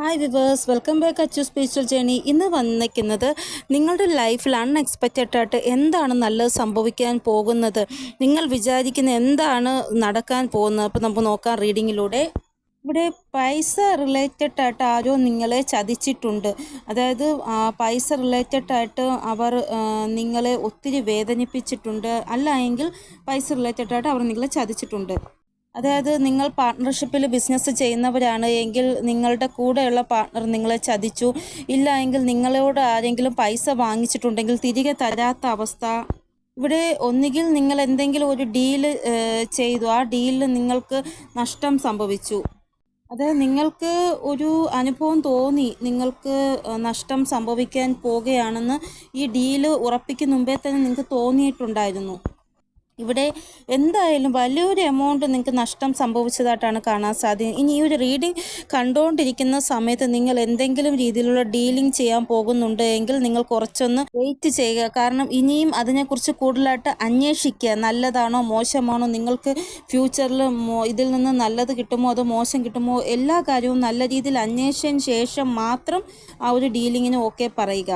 Hi viewers welcome back Achu spiritual journey ഇന്ന് വന്നിരിക്കുന്നത് നിങ്ങളുടെ ലൈഫിൽ അൺഎക്സ്പെക്റ്റഡ് ആയിട്ട് എന്താണ് നല്ലത് സംഭവിക്കാൻ പോകുന്നത്? നിങ്ങൾ വിചാരിക്കുന്ന എന്താണ് നടക്കാൻ പോകുന്നത്? അപ്പോൾ നമുക്ക് നോക്കാം റീഡിങ്ങിലൂടെ ഇവിടെ പൈസ റിലേറ്റഡ് ആയിട്ട് ആരോ നിങ്ങളെ ചതിച്ചിട്ടുണ്ട്. അതായത് പൈസ റിലേറ്റഡ് ആയിട്ട് അവർ നിങ്ങളെ ഒത്തിരി വേദനിപ്പിച്ചിട്ടുണ്ട്. അല്ല എങ്കിൽ പൈസ റിലേറ്റഡ് ആയിട്ട് അവർ നിങ്ങളെ ചതിച്ചിട്ടുണ്ട്. അതായത് നിങ്ങൾ പാർട്ട്ണർഷിപ്പിൽ ബിസിനസ് ചെയ്യുന്നവരാണ് എങ്കിൽ നിങ്ങളുടെ കൂടെയുള്ള പാർട്ട്ണർ നിങ്ങളെ ചതിച്ചു. ഇല്ല എങ്കിൽ നിങ്ങളോട് ആരെങ്കിലും പൈസ വാങ്ങിച്ചിട്ടുണ്ടെങ്കിൽ തിരികെ തരാത്ത അവസ്ഥ. ഇവിടെ ഒന്നുകിൽ നിങ്ങൾ എന്തെങ്കിലും ഒരു ഡീൽ ചെയ്തു. ആ ഡീലിൽ നിങ്ങൾക്ക് നഷ്ടം സംഭവിച്ചു. അതായത് നിങ്ങൾക്ക് ഒരു അനുഭവം തോന്നി. നിങ്ങൾക്ക് നഷ്ടം സംഭവിക്കാൻ പോകുകയാണെന്ന് ഈ ഡീൽ ഉറപ്പിക്കുന്ന മുമ്പേ തന്നെ നിങ്ങൾക്ക് തോന്നിയിട്ടുണ്ടായിരുന്നു. ഇവിടെ എന്തായാലും വലിയൊരു എമൗണ്ട് നിങ്ങൾക്ക് നഷ്ടം സംഭവിച്ചതായിട്ടാണ് കാണാൻ സാധിക്കുന്നത് ഇനി ഈ ഒരു റീഡിംഗ് കണ്ടുകൊണ്ടിരിക്കുന്ന സമയത്ത് നിങ്ങൾ എന്തെങ്കിലും രീതിയിലുള്ള ഡീലിംഗ് ചെയ്യാൻ പോകുന്നുണ്ട് എങ്കിൽ നിങ്ങൾ കുറച്ചൊന്ന് വെയിറ്റ് ചെയ്യുക. കാരണം ഇനിയും അതിനെക്കുറിച്ച് കൂടുതലായിട്ട് അന്വേഷിക്കുക. നല്ലതാണോ മോശമാണോ നിങ്ങൾക്ക് ഫ്യൂച്ചറിൽ ഇതിൽ നിന്ന് നല്ലത് കിട്ടുമോ അതോ മോശം കിട്ടുമോ എല്ലാ കാര്യവും നല്ല രീതിയിൽ അന്വേഷിച്ചതിന് ശേഷം മാത്രം ആ ഒരു ഡീലിങ്ങിന് ഓക്കെ പറയുക.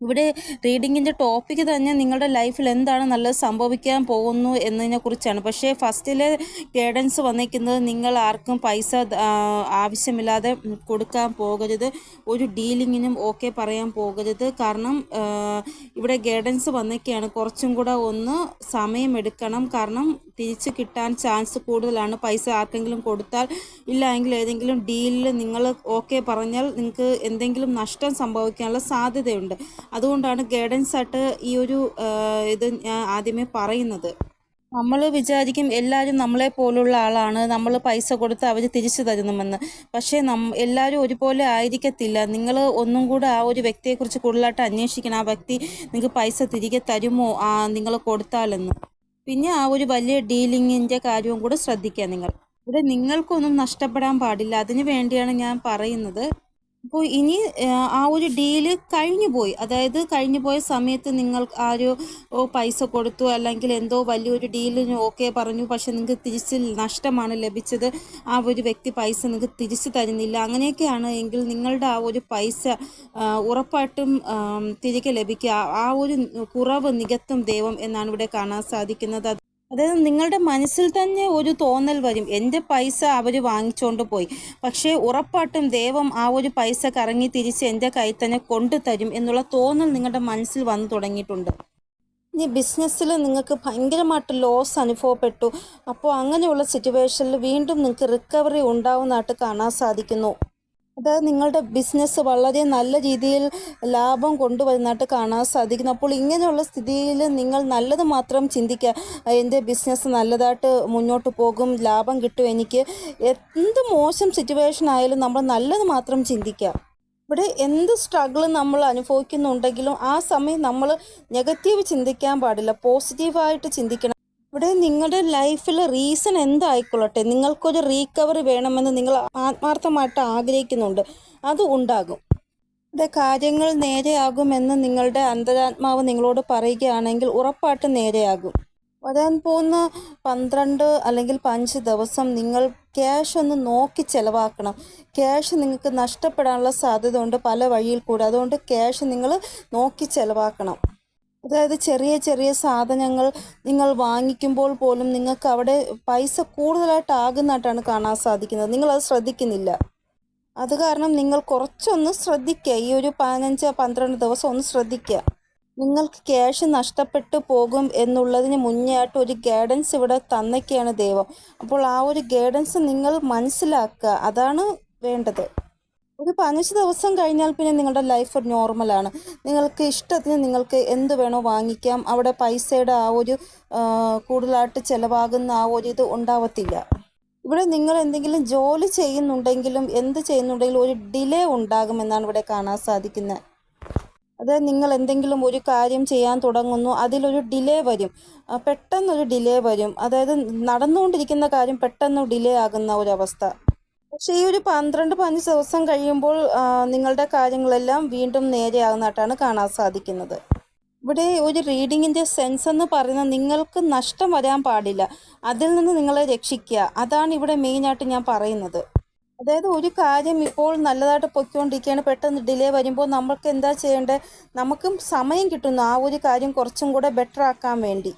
ഇവിടെ റീഡിങ്ങിന്റെ ടോപ്പിക്ക് തന്നെ നിങ്ങളുടെ ലൈഫിൽ എന്താണ് നല്ലത് സംഭവിക്കാൻ പോകുന്നു എന്നതിനെ കുറിച്ചാണ്. പക്ഷേ ഫസ്റ്റിലെ ഗൈഡൻസ് വന്നിരിക്കുന്നത് നിങ്ങൾ ആർക്കും പൈസ ആവശ്യമില്ലാതെ കൊടുക്കാൻ പോകരുത്. ഒരു ഡീലിങ്ങിനും ഓക്കെ പറയാൻ പോകരുത്. കാരണം ഇവിടെ ഗൈഡൻസ് വന്നിരിക്കുകയാണ്. കുറച്ചും കൂടെ ഒന്ന് സമയമെടുക്കണം കാരണം തിരിച്ച് കിട്ടാൻ ചാൻസ് കൂടുതലാണ്. പൈസ ആർക്കെങ്കിലും കൊടുത്താൽ ഇല്ല എങ്കിൽ ഏതെങ്കിലും ഡീലിൽ നിങ്ങൾ ഓക്കെ പറഞ്ഞാൽ നിങ്ങൾക്ക് എന്തെങ്കിലും നഷ്ടം സംഭവിക്കാനുള്ള സാധ്യതയുണ്ട്. അതുകൊണ്ടാണ് ഗൈഡൻസ് ആയിട്ട് ഈ ഒരു ഇത് ഞാൻ ആദ്യമേ പറയുന്നത്. നമ്മൾ വിചാരിക്കും എല്ലാവരും നമ്മളെ പോലുള്ള ആളാണ്. നമ്മൾ പൈസ കൊടുത്ത് അവർ തിരിച്ചു തരുന്നുമെന്ന്. പക്ഷേ നം എല്ലാവരും ഒരുപോലെ ആയിരിക്കത്തില്ല. നിങ്ങൾ ഒന്നും കൂടെ ആ ഒരു വ്യക്തിയെക്കുറിച്ച് കൂടുതലായിട്ട് അന്വേഷിക്കണം. ആ വ്യക്തി നിങ്ങൾക്ക് പൈസ തിരികെ തരുമോ? ആ നിങ്ങൾ കൊടുത്താലെന്ന്. പിന്നെ ആ ഒരു വലിയ ഡീലിങ്ങിന്റെ കാര്യവും കൂടെ ശ്രദ്ധിക്കുക നിങ്ങൾ. ഇവിടെ നിങ്ങൾക്കൊന്നും നഷ്ടപ്പെടാൻ പാടില്ല. അതിനു വേണ്ടിയാണ് ഞാൻ പറയുന്നത്. അപ്പോൾ ഇനി ആ, ആ ഒരു ഡീൽ കഴിഞ്ഞു പോയി. അതായത് കഴിഞ്ഞു പോയ സമയത്ത് നിങ്ങൾ ആരോ ഒരു പൈസ കൊടുത്തു അല്ലെങ്കിൽ എന്തോ വലിയൊരു ഡീലിന് ഓക്കെ പറഞ്ഞു. പക്ഷെ നിങ്ങൾക്ക് തിരിച്ച് നഷ്ടമാണ് ലഭിച്ചത്. ആ ഒരു വ്യക്തി പൈസ നിങ്ങൾക്ക് തിരിച്ചു തരുന്നില്ല. അങ്ങനെയൊക്കെയാണ് എങ്കിൽ നിങ്ങളുടെ ആ ഒരു പൈസ ഉറപ്പായിട്ടും തിരികെ ലഭിക്കുക. ആ- ആ ഒരു കുറവ് നികത്തും ദൈവം എന്നാണ് ഇവിടെ കാണാൻ സാധിക്കുന്നത്. അതായത് നിങ്ങളുടെ മനസ്സിൽ തന്നെ ഒരു തോന്നൽ വരും. എന്റെ പൈസ അവർ വാങ്ങിച്ചുകൊണ്ട് പോയി. പക്ഷേ ഉറപ്പായിട്ടും ദൈവം ആ ഒരു പൈസ കറങ്ങി തിരിച്ച് എന്റെ കയ്യിൽ തന്നെ കൊണ്ടു തരും എന്നുള്ള തോന്നൽ നിങ്ങളുടെ മനസ്സിൽ വന്നു തുടങ്ങിയിട്ടുണ്ട്. ഇനി ബിസിനസ്സിൽ നിങ്ങൾക്ക് ഭയങ്കരമായിട്ട് ലോസ് അനുഭവപ്പെട്ടു. അപ്പോൾ അങ്ങനെയുള്ള സിറ്റുവേഷനിൽ വീണ്ടും നിങ്ങൾക്ക് റിക്കവറി ഉണ്ടാവുന്നതായിട്ട് കാണാൻ സാധിക്കുന്നു. അതായത് നിങ്ങളുടെ ബിസിനസ് വളരെ നല്ല രീതിയിൽ ലാഭം കൊണ്ടുവരുന്നതായിട്ട് കാണാൻ സാധിക്കുന്നു. അപ്പോൾ ഇങ്ങനെയുള്ള സ്ഥിതിയിൽ നിങ്ങൾ നല്ലത് മാത്രം ചിന്തിക്കുക. എന്റെ ബിസിനസ് നല്ലതായിട്ട് മുന്നോട്ട് പോകും ലാഭം കിട്ടും എനിക്ക്. എന്ത് മോശം സിറ്റുവേഷൻ ആയാലും നമ്മൾ നല്ലത് മാത്രം ചിന്തിക്കുക. ഇവിടെ എന്ത് സ്ട്രഗിൾ നമ്മൾ അനുഭവിക്കുന്നുണ്ടെങ്കിലും ആ സമയം നമ്മൾ നെഗറ്റീവ് ചിന്തിക്കാൻ പാടില്ല. പോസിറ്റീവായിട്ട് ചിന്തിക്കണം. ഇവിടെ നിങ്ങളുടെ ലൈഫിൽ റീസൺ എന്തായിക്കൊള്ളട്ടെ? നിങ്ങൾക്കൊരു റീകവറി വേണമെന്ന് നിങ്ങൾ ആത്മാർത്ഥമായിട്ട് ആഗ്രഹിക്കുന്നുണ്ട്. അത് ഉണ്ടാകും. ഇവിടെ കാര്യങ്ങൾ നേരെയാകുമെന്ന് നിങ്ങളുടെ അന്തരാത്മാവ് നിങ്ങളോട് പറയുകയാണെങ്കിൽ ഉറപ്പായിട്ടും നേരെയാകും. വരാൻ പോകുന്ന പന്ത്രണ്ട് അല്ലെങ്കിൽ പഞ്ച് ദിവസം നിങ്ങൾ ക്യാഷ് ഒന്ന് നോക്കി ചിലവാക്കണം. ക്യാഷ് നിങ്ങൾക്ക് നഷ്ടപ്പെടാനുള്ള സാധ്യത ഉണ്ട് പല വഴിയിൽ കൂടെ. അതുകൊണ്ട് ക്യാഷ് നിങ്ങൾ നോക്കി ചെലവാക്കണം. അതായത് ചെറിയ ചെറിയ സാധനങ്ങൾ നിങ്ങൾ വാങ്ങിക്കുമ്പോൾ പോലും നിങ്ങൾക്ക് അവിടെ പൈസ കൂടുതലായിട്ടാകുന്നതായിട്ടാണ് കാണാൻ സാധിക്കുന്നത്. അത് ശ്രദ്ധിക്കുന്നില്ല. അത് കാരണം നിങ്ങൾ കുറച്ചൊന്ന് ശ്രദ്ധിക്കുക. ഈ ഒരു പതിനഞ്ച് പന്ത്രണ്ട് ദിവസം ഒന്ന് ശ്രദ്ധിക്കുക. നിങ്ങൾക്ക് ക്യാഷ് നഷ്ടപ്പെട്ടു പോകും എന്നുള്ളതിന് മുന്നേ ആയിട്ട് ഒരു ഗൈഡൻസ് ഇവിടെ തന്നൊക്കെയാണ് ദൈവം. അപ്പോൾ ആ ഒരു ഗൈഡൻസ് നിങ്ങൾ മനസ്സിലാക്കുക. അതാണ് വേണ്ടത്. ഒരു പതിനഞ്ച് ദിവസം കഴിഞ്ഞാൽ പിന്നെ നിങ്ങളുടെ ലൈഫ് നോർമലാണ് നിങ്ങൾക്ക് ഇഷ്ടത്തിന് നിങ്ങൾക്ക് എന്ത് വേണോ വാങ്ങിക്കാം. അവിടെ പൈസയുടെ ആ ഒരു കൂടുതലായിട്ട് ചിലവാകുന്ന ആ ഒരു ഇത് ഉണ്ടാവത്തില്ല. ഇവിടെ നിങ്ങൾ എന്തെങ്കിലും ജോലി ചെയ്യുന്നുണ്ടെങ്കിലും എന്ത് ചെയ്യുന്നുണ്ടെങ്കിലും ഒരു ഡിലേ ഉണ്ടാകുമെന്നാണ് ഇവിടെ കാണാൻ സാധിക്കുന്നത്. അതായത് നിങ്ങൾ എന്തെങ്കിലും ഒരു കാര്യം ചെയ്യാൻ തുടങ്ങുന്നു അതിലൊരു ഡിലേ വരും. പെട്ടെന്നൊരു ഡിലേ വരും. അതായത് നടന്നുകൊണ്ടിരിക്കുന്ന കാര്യം പെട്ടെന്ന് ഡിലേ ആകുന്ന ഒരവസ്ഥ പക്ഷേ ഈ ഒരു പന്ത്രണ്ട് പതിനഞ്ച് ദിവസം കഴിയുമ്പോൾ നിങ്ങളുടെ കാര്യങ്ങളെല്ലാം വീണ്ടും നേരെയാകുന്നതായിട്ടാണ് കാണാൻ സാധിക്കുന്നത്. ഇവിടെ ഒരു റീഡിങ്ങിന്റെ സെൻസ് എന്ന് പറയുന്നത് നിങ്ങൾക്ക് നഷ്ടം വരാൻ പാടില്ല. അതിൽ നിന്ന് നിങ്ങളെ രക്ഷിക്കുക. അതാണ് ഇവിടെ മെയിൻ ആയിട്ട് ഞാൻ പറയുന്നത്. അതായത് ഒരു കാര്യം ഇപ്പോൾ നല്ലതായിട്ട് പൊയ്ക്കൊണ്ടിരിക്കുകയാണ്. പെട്ടെന്ന് ഡിലേ വരുമ്പോൾ നമ്മൾക്ക് എന്താ ചെയ്യേണ്ടത്? നമുക്കും സമയം കിട്ടുന്നു ആ ഒരു കാര്യം കുറച്ചും കൂടെ ബെറ്റർ ആക്കാൻ വേണ്ടി.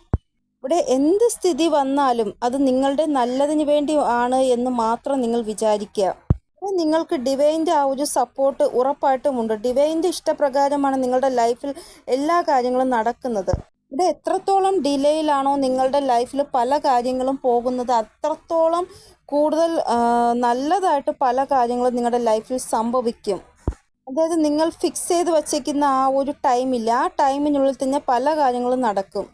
ഇവിടെ എന്ത് സ്ഥിതി വന്നാലും അത് നിങ്ങളുടെ നല്ലതിന് വേണ്ടി ആണ് എന്ന് മാത്രം നിങ്ങൾ വിചാരിക്കുക. നിങ്ങൾക്ക് ഡിവൈന്റെ ആ ഒരു സപ്പോർട്ട് ഉറപ്പായിട്ടും ഉണ്ട്. ഡിവൈന്റെ ഇഷ്ടപ്രകാരമാണ് നിങ്ങളുടെ ലൈഫിൽ എല്ലാ കാര്യങ്ങളും നടക്കുന്നത്. ഇവിടെ എത്രത്തോളം ഡിലേയിലാണോ നിങ്ങളുടെ ലൈഫിൽ പല കാര്യങ്ങളും പോകുന്നത് അത്രത്തോളം കൂടുതൽ നല്ലതായിട്ട് പല കാര്യങ്ങളും നിങ്ങളുടെ ലൈഫിൽ സംഭവിക്കും. അതായത് നിങ്ങൾ ഫിക്സ് ചെയ്ത് വച്ചേക്കുന്ന ആ ഒരു ടൈമില്ല ആ ടൈമിനുള്ളിൽ തന്നെ പല കാര്യങ്ങളും നടക്കും.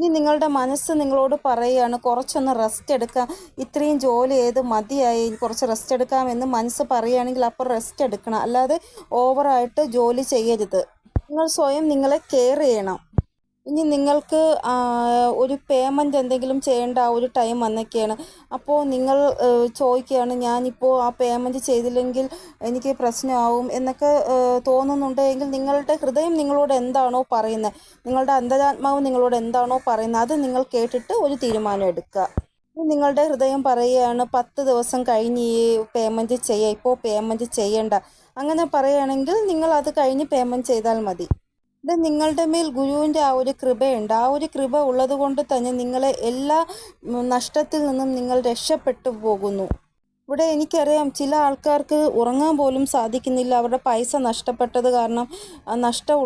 ഇനി നിങ്ങളുടെ മനസ്സ് നിങ്ങളോട് പറയുകയാണ് കുറച്ചൊന്ന് റെസ്റ്റ് എടുക്കാം. ഇത്രയും ജോലി ചെയ്ത് മതിയായി. കുറച്ച് റെസ്റ്റ് എടുക്കാമെന്ന് മനസ്സ് പറയുകയാണെങ്കിൽ അപ്പോൾ റെസ്റ്റ് എടുക്കണം. അല്ലാതെ ഓവറായിട്ട് ജോലി ചെയ്യരുത്. നിങ്ങൾ സ്വയം നിങ്ങളെ കെയർ ചെയ്യണം. ഇനി നിങ്ങൾക്ക് ഒരു പേയ്മെന്റ് എന്തെങ്കിലും ചെയ്യേണ്ട ആ ഒരു ടൈം വന്നൊക്കെയാണ്. അപ്പോൾ നിങ്ങൾ ചോദിക്കുകയാണ് ഞാനിപ്പോൾ ആ പേയ്മെന്റ് ചെയ്തില്ലെങ്കിൽ എനിക്ക് പ്രശ്നമാവും എന്നൊക്കെ തോന്നുന്നുണ്ട് എങ്കിൽ നിങ്ങളുടെ ഹൃദയം നിങ്ങളോട് എന്താണോ പറയുന്നത്? നിങ്ങളുടെ അന്തരാത്മാവ് നിങ്ങളോട് എന്താണോ പറയുന്നത്? അത് നിങ്ങൾ കേട്ടിട്ട് ഒരു തീരുമാനം എടുക്കുക. നിങ്ങളുടെ ഹൃദയം പറയുകയാണ് പത്ത് ദിവസം കഴിഞ്ഞ് ഈ പേയ്മെന്റ് ചെയ്യുക ഇപ്പോൾ പേയ്മെന്റ് ചെയ്യണ്ട. അങ്ങനെ പറയുകയാണെങ്കിൽ നിങ്ങൾ അത് കഴിഞ്ഞ് പേയ്മെന്റ് ചെയ്താൽ മതി. ഇത് നിങ്ങളുടെ മേൽ ഗുരുവിന്റെ ആ ഒരു കൃപയുണ്ട്. ആ ഒരു കൃപ ഉള്ളത് കൊണ്ട് തന്നെ നിങ്ങളെ എല്ലാ നഷ്ടത്തിൽ നിന്നും നിങ്ങൾ രക്ഷപ്പെട്ടു പോകുന്നു. ഇവിടെ എനിക്കറിയാം ചില ആൾക്കാർക്ക് ഉറങ്ങാൻ പോലും സാധിക്കുന്നില്ല. അവരുടെ പൈസ നഷ്ടപ്പെട്ടത് കാരണം നഷ്ടം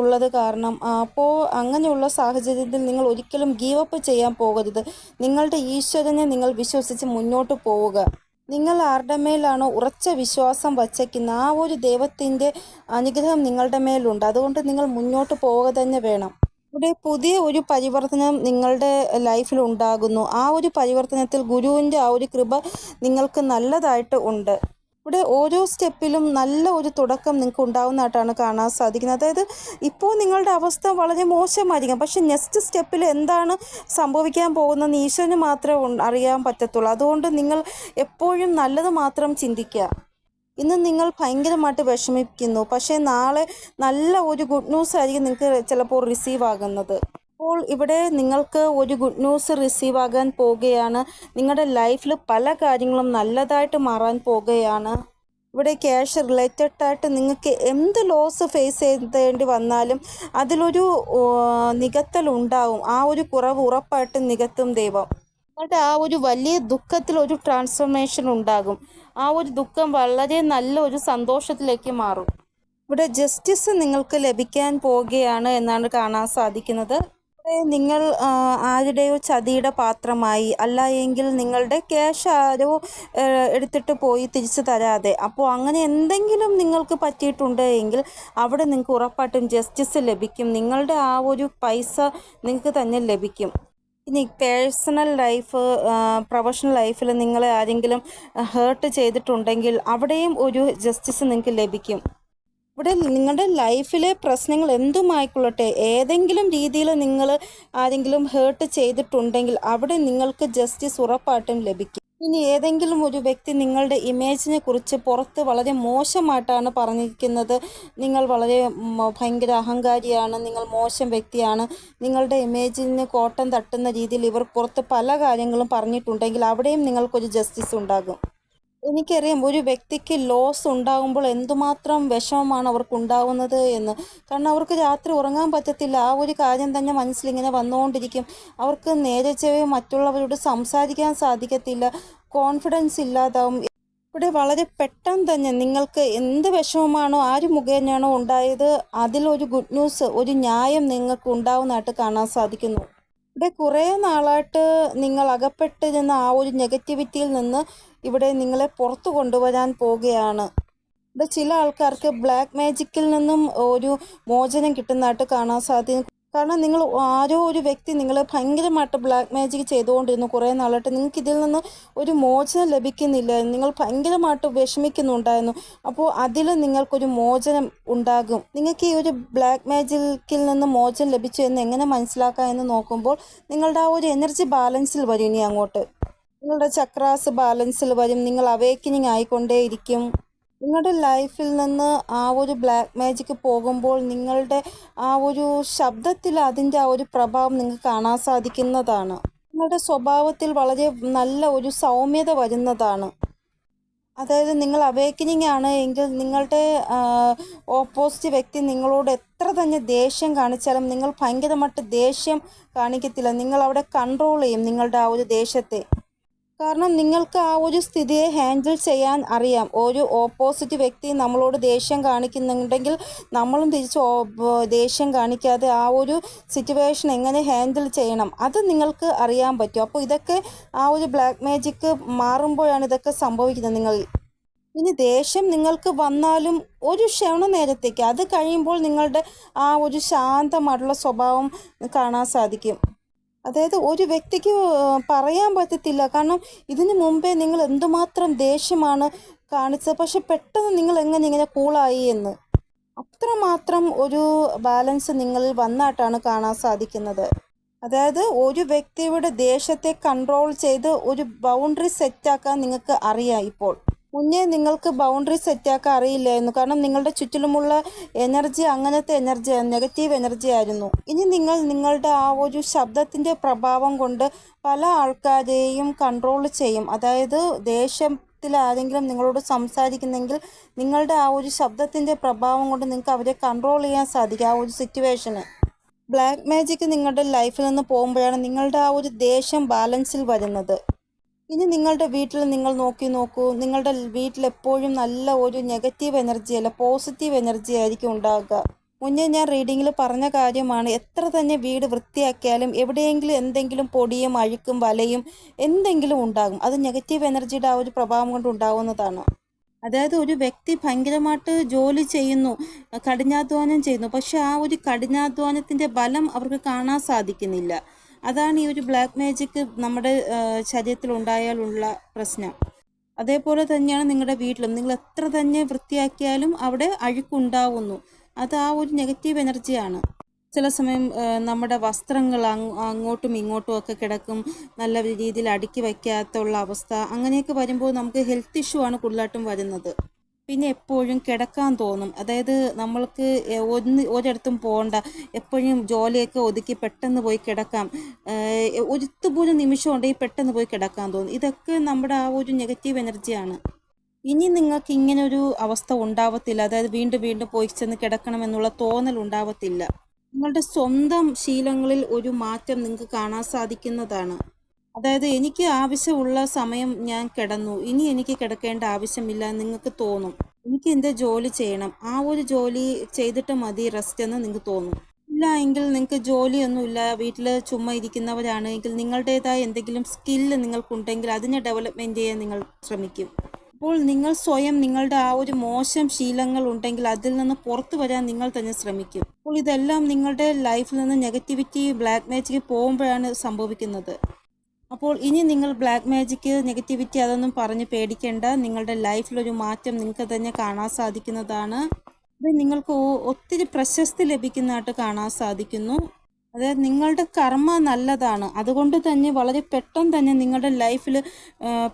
ഉള്ളത് കാരണം. അപ്പോൾ അങ്ങനെയുള്ള സാഹചര്യത്തിൽ നിങ്ങൾ ഒരിക്കലും ഗീവപ്പ് ചെയ്യാൻ പോകരുത്. നിങ്ങളുടെ ഈശ്വരനെ നിങ്ങൾ വിശ്വസിച്ച് മുന്നോട്ട് പോവുക. നിങ്ങൾ ആരുടെ മേലാണോ ഉറച്ച വിശ്വാസം വച്ചേക്കുന്ന ആ ഒരു ദൈവത്തിന്റെ അനുഗ്രഹം നിങ്ങളുടെ മേലുണ്ട്. അതുകൊണ്ട് നിങ്ങൾ മുന്നോട്ട് പോവുക തന്നെ വേണം. ഇവിടെ പുതിയ ഒരു പരിവർത്തനം നിങ്ങളുടെ ലൈഫിൽ ഉണ്ടാകുന്നു. ആ ഒരു പരിവർത്തനത്തിൽ ഗുരുവിന്റെ ആ ഒരു കൃപ നിങ്ങൾക്ക് നല്ലതായിട്ട് ഉണ്ട്. ഇവിടെ ഓരോ സ്റ്റെപ്പിലും നല്ല ഒരു തുടക്കം നിങ്ങൾക്ക് ഉണ്ടാകുന്നതായിട്ടാണ് കാണാൻ സാധിക്കുന്നത്. അതായത് ഇപ്പോൾ നിങ്ങളുടെ അവസ്ഥ വളരെ മോശമായിരിക്കും. പക്ഷേ നെക്സ്റ്റ് സ്റ്റെപ്പിൽ എന്താണ് സംഭവിക്കാൻ പോകുന്നതെന്ന് ഈശ്വരന് മാത്രമേ അറിയാൻ പറ്റത്തുള്ളൂ. അതുകൊണ്ട് നിങ്ങൾ എപ്പോഴും നല്ലത് മാത്രം ചിന്തിക്കുക. ഇന്ന് നിങ്ങൾ ഭയങ്കരമായിട്ട് വിഷമിക്കുന്നു. പക്ഷേ നാളെ നല്ല ഒരു ഗുഡ് ന്യൂസ് ആയിരിക്കും നിങ്ങൾക്ക് ചിലപ്പോൾ റിസീവ് ആകുന്നത്. അപ്പോൾ ഇവിടെ നിങ്ങൾക്ക് ഒരു ഗുഡ് ന്യൂസ് റിസീവ് ആകാൻ പോവുകയാണ്. നിങ്ങളുടെ ലൈഫിൽ പല കാര്യങ്ങളും നല്ലതായിട്ട് മാറാൻ പോവുകയാണ്. ഇവിടെ ക്യാഷ് റിലേറ്റഡ് ആയിട്ട് നിങ്ങൾക്ക് എന്ത് ലോസ് ഫേസ് ചെയ്യേണ്ടി വന്നാലും അതിലൊരു നികത്തൽ ഉണ്ടാവും. ആ ഒരു കുറവ് ഉറപ്പായിട്ട് നികത്തും ദൈവം. നിങ്ങളുടെ ആ ഒരു വലിയ ദുഃഖത്തിൽ ഒരു ട്രാൻസ്ഫോർമേഷൻ ഉണ്ടാകും. ആ ഒരു ദുഃഖം വളരെ നല്ല ഒരു സന്തോഷത്തിലേക്ക് മാറും. ഇവിടെ ജസ്റ്റിസ് നിങ്ങൾക്ക് ലഭിക്കാൻ പോവുകയാണ് എന്നാണ് കാണാൻ സാധിക്കുന്നത്. നിങ്ങൾ ആരുടെയോ ചതിയുടെ പാത്രമായി അല്ല എങ്കിൽ നിങ്ങളുടെ ക്യാഷ് ആരോ എടുത്തിട്ട് പോയി തിരിച്ചു തരാതെ. അപ്പോൾ അങ്ങനെ എന്തെങ്കിലും നിങ്ങൾക്ക് പറ്റിയിട്ടുണ്ട് എങ്കിൽ അവിടെ നിങ്ങൾക്ക് ഉറപ്പായിട്ടും ജസ്റ്റിസ് ലഭിക്കും. നിങ്ങളുടെ ആ ഒരു പൈസ നിങ്ങൾക്ക് തന്നെ ലഭിക്കും. ഇനി പേഴ്സണൽ ലൈഫ് പ്രൊഫഷണൽ ലൈഫിൽ നിങ്ങളെ ആരെങ്കിലും ഹേർട്ട് ചെയ്തിട്ടുണ്ടെങ്കിൽ അവിടെയും ഒരു ജസ്റ്റിസ് നിങ്ങൾക്ക് ലഭിക്കും. ഇവിടെ നിങ്ങളുടെ ലൈഫിലെ പ്രശ്നങ്ങൾ എന്തുമായിക്കൊള്ളട്ടെ? ഏതെങ്കിലും രീതിയിൽ നിങ്ങൾ ആരെങ്കിലും ഹേർട്ട് ചെയ്തിട്ടുണ്ടെങ്കിൽ അവിടെ നിങ്ങൾക്ക് ജസ്റ്റിസ് ഉറപ്പായിട്ടും ലഭിക്കും. ഇനി ഏതെങ്കിലും ഒരു വ്യക്തി നിങ്ങളുടെ ഇമേജിനെ കുറിച്ച് പുറത്ത് വളരെ മോശമായിട്ടാണ് പറഞ്ഞിരിക്കുന്നത്. നിങ്ങൾ വളരെ ഭയങ്കര അഹങ്കാരിയാണ് നിങ്ങൾ മോശം വ്യക്തിയാണ്. നിങ്ങളുടെ ഇമേജിന് കോട്ടം തട്ടുന്ന രീതിയിൽ ഇവർ പുറത്ത് പല കാര്യങ്ങളും പറഞ്ഞിട്ടുണ്ടെങ്കിൽ അവിടെയും നിങ്ങൾക്കൊരു ജസ്റ്റിസ് ഉണ്ടാകും. എനിക്കറിയാം ഒരു വ്യക്തിക്ക് ലോസ് ഉണ്ടാകുമ്പോൾ എന്തുമാത്രം വിഷമമാണ് അവർക്ക് ഉണ്ടാവുന്നത് എന്ന്. കാരണം അവർക്ക് രാത്രി ഉറങ്ങാൻ പറ്റത്തില്ല. ആ ഒരു കാര്യം തന്നെ മനസ്സിലിങ്ങനെ വന്നുകൊണ്ടിരിക്കും. അവർക്ക് നേരെ ചെവി മറ്റുള്ളവരോട് സംസാരിക്കാൻ സാധിക്കത്തില്ല. കോൺഫിഡൻസ് ഇല്ലാതാവും. ഇവിടെ വളരെ പെട്ടെന്ന് തന്നെ നിങ്ങൾക്ക് എന്ത് വിഷമമാണോ ആര് മുഖേനയാണോ ഉണ്ടായത് അതിലൊരു ഗുഡ് ന്യൂസ് ഒരു ന്യായം നിങ്ങൾക്ക് ഉണ്ടാവുന്നതായിട്ട് കാണാൻ സാധിക്കുന്നു. ഇവിടെ കുറേ നാളായിട്ട് നിങ്ങൾ അകപ്പെട്ടിരുന്ന ആ ഒരു നെഗറ്റിവിറ്റിയിൽ നിന്ന് ഇവിടെ നിങ്ങളെ പുറത്തു കൊണ്ടുവരാൻ പോവുകയാണ്. ഇവിടെ ചില ആൾക്കാർക്ക് ബ്ലാക്ക് മാജിക്കിൽ നിന്നും ഒരു മോചനം കിട്ടുന്നതായിട്ട് കാണാൻ സാധിക്കും കാരണം നിങ്ങൾ ആരോ ഒരു വ്യക്തി നിങ്ങൾ ഭയങ്കരമായിട്ട് ബ്ലാക്ക് മാജിക് ചെയ്തുകൊണ്ടിരുന്നു കുറേ നാളായിട്ട്. നിങ്ങൾക്ക് ഇതിൽ നിന്ന് ഒരു മോചനം ലഭിക്കുന്നില്ല. നിങ്ങൾ ഭയങ്കരമായിട്ട് വിഷമിക്കുന്നുണ്ടായിരുന്നു. അപ്പോൾ അതിൽ നിങ്ങൾക്കൊരു മോചനം ഉണ്ടാകും. നിങ്ങൾക്ക് ഈ ഒരു ബ്ലാക്ക് മാജിക്കിൽ നിന്ന് മോചനം ലഭിച്ചു എന്ന് എങ്ങനെ മനസ്സിലാക്കാം എന്ന് നോക്കുമ്പോൾ നിങ്ങളുടെ ആ ഒരു എനർജി ബാലൻസിൽ വരും ഇനി അങ്ങോട്ട്. നിങ്ങളുടെ ചക്രാസ് ബാലൻസിൽ വരും. നിങ്ങൾ അവേക്കനിങ് ആയിക്കൊണ്ടേയിരിക്കും. നിങ്ങളുടെ ലൈഫിൽ നിന്ന് ആ ഒരു ബ്ലാക്ക് മാജിക് പോകുമ്പോൾ നിങ്ങളുടെ ആ ഒരു ശബ്ദത്തിൽ അതിന്റെ ആ ഒരു പ്രഭാവം നിങ്ങൾക്ക് കാണാൻ സാധിക്കുന്നതാണ്. നിങ്ങളുടെ സ്വഭാവത്തിൽ വളരെ നല്ല ഒരു സൗമ്യത വരുന്നതാണ്. അതായത് നിങ്ങൾ അവേക്കനിങ് ആണ് എങ്കിൽ നിങ്ങളുടെ ഓപ്പോസിറ്റ് വ്യക്തി നിങ്ങളോട് എത്ര തന്നെ ദേഷ്യം കാണിച്ചാലും നിങ്ങൾ ഭയങ്കരമായിട്ട് ദേഷ്യം കാണിക്കത്തില്ല. നിങ്ങൾ അവിടെ കൺട്രോൾ ചെയ്യും നിങ്ങളുടെ ആ ഒരു ദേഷ്യത്തെ. കാരണം നിങ്ങൾക്ക് ആ ഒരു സ്ഥിതിയെ ഹാൻഡിൽ ചെയ്യാൻ അറിയാം. ഒരു ഓപ്പോസിറ്റ് വ്യക്തി നമ്മളോട് ദേഷ്യം കാണിക്കുന്നുണ്ടെങ്കിൽ നമ്മളും തിരിച്ച് ദേഷ്യം കാണിക്കാതെ ആ ഒരു സിറ്റുവേഷൻ എങ്ങനെ ഹാൻഡിൽ ചെയ്യണം? അത് നിങ്ങൾക്ക് അറിയാൻ പറ്റും. അപ്പോൾ ഇതൊക്കെ ആ ഒരു ബ്ലാക്ക് മാജിക്ക് മാറുമ്പോഴാണ് ഇതൊക്കെ സംഭവിക്കുന്നത് നിങ്ങൾ. ഇനി ദേഷ്യം നിങ്ങൾക്ക് വന്നാലും ഒരു ക്ഷണ നേരത്തേക്ക് അത് കഴിയുമ്പോൾ നിങ്ങളുടെ ആ ഒരു ശാന്തമായിട്ടുള്ള സ്വഭാവം കാണാൻ സാധിക്കും. അതായത് ഒരു വ്യക്തിക്ക് പറയാൻ പറ്റത്തില്ല. കാരണം ഇതിനു മുമ്പേ നിങ്ങൾ എന്തുമാത്രം ദേഷ്യമാണ് കാണിച്ചത്. പക്ഷെ പെട്ടെന്ന് നിങ്ങൾ എങ്ങനെ ഇങ്ങനെ കൂളായി എന്ന്. അത്രമാത്രം ഒരു ബാലൻസ് നിങ്ങളിൽ വന്നായിട്ടാണ് കാണാൻ സാധിക്കുന്നത്. അതായത് ഒരു വ്യക്തിയുടെ ദേഷ്യത്തെ കൺട്രോൾ ചെയ്ത് ഒരു ബൗണ്ടറി സെറ്റാക്കാൻ നിങ്ങൾക്ക് അറിയാം ഇപ്പോൾ. മുന്നേ നിങ്ങൾക്ക് ബൗണ്ടറി സെറ്റാക്കാൻ അറിയില്ലായിരുന്നു. കാരണം നിങ്ങളുടെ ചുറ്റിലുമുള്ള എനർജി അങ്ങനത്തെ എനർജി നെഗറ്റീവ് എനർജി ആയിരുന്നു. ഇനി നിങ്ങൾ നിങ്ങളുടെ ആ ഒരു ശബ്ദത്തിന്റെ പ്രഭാവം കൊണ്ട് പല ആൾക്കാരെയും കൺട്രോൾ ചെയ്യും. അതായത് ദേഷ്യം ആരെങ്കിലും നിങ്ങളോട് സംസാരിക്കുന്നെങ്കിൽ നിങ്ങളുടെ ആ ഒരു ശബ്ദത്തിന്റെ പ്രഭാവം കൊണ്ട് നിങ്ങൾക്ക് അവരെ കൺട്രോൾ ചെയ്യാൻ സാധിക്കും ആ ഒരു സിറ്റുവേഷന് ബ്ലാക്ക് മാജിക് നിങ്ങളുടെ ലൈഫിൽ നിന്ന് പോകുമ്പോഴാണ് നിങ്ങളുടെ ആ ഒരു ദേഷ്യം ബാലൻസിൽ വരുന്നത്. ഇനി നിങ്ങളുടെ വീട്ടിൽ നിങ്ങൾ നോക്കി നോക്കൂ. നിങ്ങളുടെ വീട്ടിൽ എപ്പോഴും നല്ല ഒരു നെഗറ്റീവ് എനർജി അല്ല പോസിറ്റീവ് എനർജി ആയിരിക്കും ഉണ്ടാകുക മുന്നേ ഞാൻ റീഡിങ്ങിൽ പറഞ്ഞ കാര്യമാണ് എത്ര തന്നെ വീട് വൃത്തിയാക്കിയാലും എവിടെയെങ്കിലും എന്തെങ്കിലും പൊടിയും അഴുക്കും വലയും എന്തെങ്കിലും ഉണ്ടാകും. അത് നെഗറ്റീവ് എനർജിയുടെ ആ ഒരു പ്രഭാവം കൊണ്ട് ഉണ്ടാകുന്നതാണ് അതായത് ഒരു വ്യക്തി ഭയങ്കരമായിട്ട് ജോലി ചെയ്യുന്നു കഠിനാധ്വാനം ചെയ്യുന്നു. പക്ഷെ ആ ഒരു കഠിനാധ്വാനത്തിന്റെ ബലം അവർക്ക് കാണാൻ സാധിക്കുന്നില്ല. അതാണ് ഈ ഒരു ബ്ലാക്ക് മാജിക് നമ്മുടെ ശരീരത്തിൽ ഉണ്ടായാലുള്ള പ്രശ്നം. അതേപോലെ തന്നെയാണ് നിങ്ങളുടെ വീട്ടിലും. നിങ്ങൾ എത്ര തന്നെ വൃത്തിയാക്കിയാലും അവിടെ അഴുക്കുണ്ടാവുന്നു. അത് ആ ഒരു നെഗറ്റീവ് എനർജിയാണ് ചില സമയം നമ്മുടെ വസ്ത്രങ്ങൾ അങ്ങോട്ടും ഇങ്ങോട്ടും ഒക്കെ കിടക്കും. നല്ല രീതിയിൽ അടുക്കി വയ്ക്കാത്തുള്ള അവസ്ഥ അങ്ങനെയൊക്കെ വരുമ്പോൾ നമുക്ക് ഹെൽത്ത് ഇഷ്യൂ ആണ് കൂടുതലായിട്ടും വരുന്നത്. പിന്നെ എപ്പോഴും കിടക്കാൻ തോന്നും. അതായത് നമ്മൾക്ക് ഒന്ന് ഒരിടത്തും പോകണ്ട എപ്പോഴും ജോലിയൊക്കെ ഒതുക്കി പെട്ടെന്ന് പോയി കിടക്കാം. ഒരുത്തുപോലും നിമിഷം ഉണ്ടെങ്കിൽ പെട്ടെന്ന് പോയി കിടക്കാൻ തോന്നും. ഇതൊക്കെ നമ്മുടെ ആ ഒരു നെഗറ്റീവ് എനർജിയാണ് ഇനി നിങ്ങൾക്ക് ഇങ്ങനെ ഒരു അവസ്ഥ ഉണ്ടാവത്തില്ല. അതായത് വീണ്ടും വീണ്ടും പോയി ചെന്ന് കിടക്കണമെന്നുള്ള തോന്നൽ ഉണ്ടാവത്തില്ല. നിങ്ങളുടെ സ്വന്തം ശീലങ്ങളിൽ ഒരു മാറ്റം നിങ്ങൾക്ക് കാണാൻ സാധിക്കുന്നതാണ്. അതായത് എനിക്ക് ആവശ്യമുള്ള സമയം ഞാൻ കിടന്നു. ഇനി എനിക്ക് കിടക്കേണ്ട ആവശ്യമില്ല എന്ന് നിങ്ങൾക്ക് തോന്നും. എനിക്ക് എന്റെ ജോലി ചെയ്യണം. ആ ഒരു ജോലി ചെയ്തിട്ട് മതി റെസ്റ്റ് എന്ന് നിങ്ങൾക്ക് തോന്നും. ഇല്ല എങ്കിൽ നിങ്ങൾക്ക് ജോലിയൊന്നുമില്ല വീട്ടിൽ ചുമ്മാ ഇരിക്കുന്നവരാണെങ്കിൽ നിങ്ങളുടേതായ എന്തെങ്കിലും സ്കില്ല് നിങ്ങൾക്കുണ്ടെങ്കിൽ അതിനെ ഡെവലപ്മെന്റ് ചെയ്യാൻ നിങ്ങൾ ശ്രമിക്കും. അപ്പോൾ നിങ്ങൾ സ്വയം നിങ്ങളുടെ ആ ഒരു മോശം ശീലങ്ങൾ ഉണ്ടെങ്കിൽ അതിൽ നിന്ന് പുറത്തു വരാൻ നിങ്ങൾ തന്നെ ശ്രമിക്കും. അപ്പോൾ ഇതെല്ലാം നിങ്ങളുടെ ലൈഫിൽ നിന്ന് നെഗറ്റിവിറ്റി ബ്ലാക്ക് മാജിക്ക് പോകുമ്പോഴാണ് സംഭവിക്കുന്നത്. അപ്പോൾ ഇനി നിങ്ങൾ ബ്ലാക്ക് മാജിക്ക് നെഗറ്റിവിറ്റി അതൊന്നും പറഞ്ഞ് പേടിക്കേണ്ട. നിങ്ങളുടെ ലൈഫിലൊരു മാറ്റം നിങ്ങൾക്ക് തന്നെ കാണാൻ സാധിക്കുന്നതാണ്. ഇത് നിങ്ങൾക്ക് ഒത്തിരി പ്രശസ്തി ലഭിക്കുന്നതായിട്ട് കാണാൻ സാധിക്കുന്നു. അതായത് നിങ്ങളുടെ കർമ്മ നല്ലതാണ്. അതുകൊണ്ട് തന്നെ വളരെ പെട്ടെന്ന് തന്നെ നിങ്ങളുടെ ലൈഫിൽ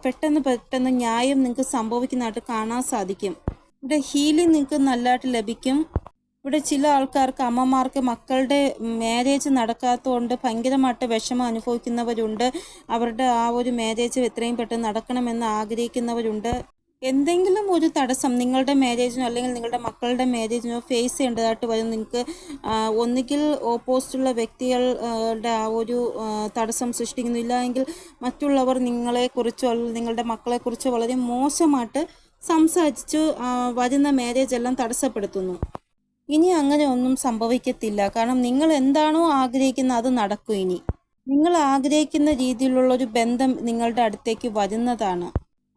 പെട്ടെന്ന് പെട്ടെന്ന് ന്യായം നിങ്ങൾക്ക് സംഭവിക്കുന്നതായിട്ട് കാണാൻ സാധിക്കും. ഇവിടെ ഹീലിംഗ് നിങ്ങൾക്ക് നല്ലതായിട്ട് ലഭിക്കും. ഇവിടെ ചില ആൾക്കാർക്ക് അമ്മമാർക്ക് മക്കളുടെ മാരേജ് നടക്കാത്തതുകൊണ്ട് ഭയങ്കരമായിട്ട് വിഷമം അനുഭവിക്കുന്നവരുണ്ട്. അവരുടെ ആ ഒരു മാരേജ് എത്രയും പെട്ടെന്ന് നടക്കണമെന്ന് ആഗ്രഹിക്കുന്നവരുണ്ട്. എന്തെങ്കിലും ഒരു തടസ്സം നിങ്ങളുടെ മാരേജിനോ അല്ലെങ്കിൽ നിങ്ങളുടെ മക്കളുടെ മാരേജിനോ ഫേസ് ചെയ്യേണ്ടതായിട്ട് വരും. നിങ്ങൾക്ക് ഒന്നുകിൽ ഓപ്പോസിറ്റുള്ള വ്യക്തികളുടെ ആ ഒരു തടസ്സം സൃഷ്ടിക്കുന്നു ഇല്ലെങ്കിൽ മറ്റുള്ളവർ നിങ്ങളെക്കുറിച്ചോ നിങ്ങളുടെ മക്കളെക്കുറിച്ചോ വളരെ മോശമായിട്ട് സംസാരിച്ച് വരുന്ന മാരേജ് എല്ലാം തടസ്സപ്പെടുത്തുന്നു. ഇനി അങ്ങനെ ഒന്നും സംഭവിക്കത്തില്ല. കാരണം നിങ്ങൾ എന്താണോ ആഗ്രഹിക്കുന്നത് അത് നടക്കും ഇനി. നിങ്ങൾ ആഗ്രഹിക്കുന്ന രീതിയിലുള്ള ഒരു ബന്ധം നിങ്ങളുടെ അടുത്തേക്ക് വരുന്നതാണ്.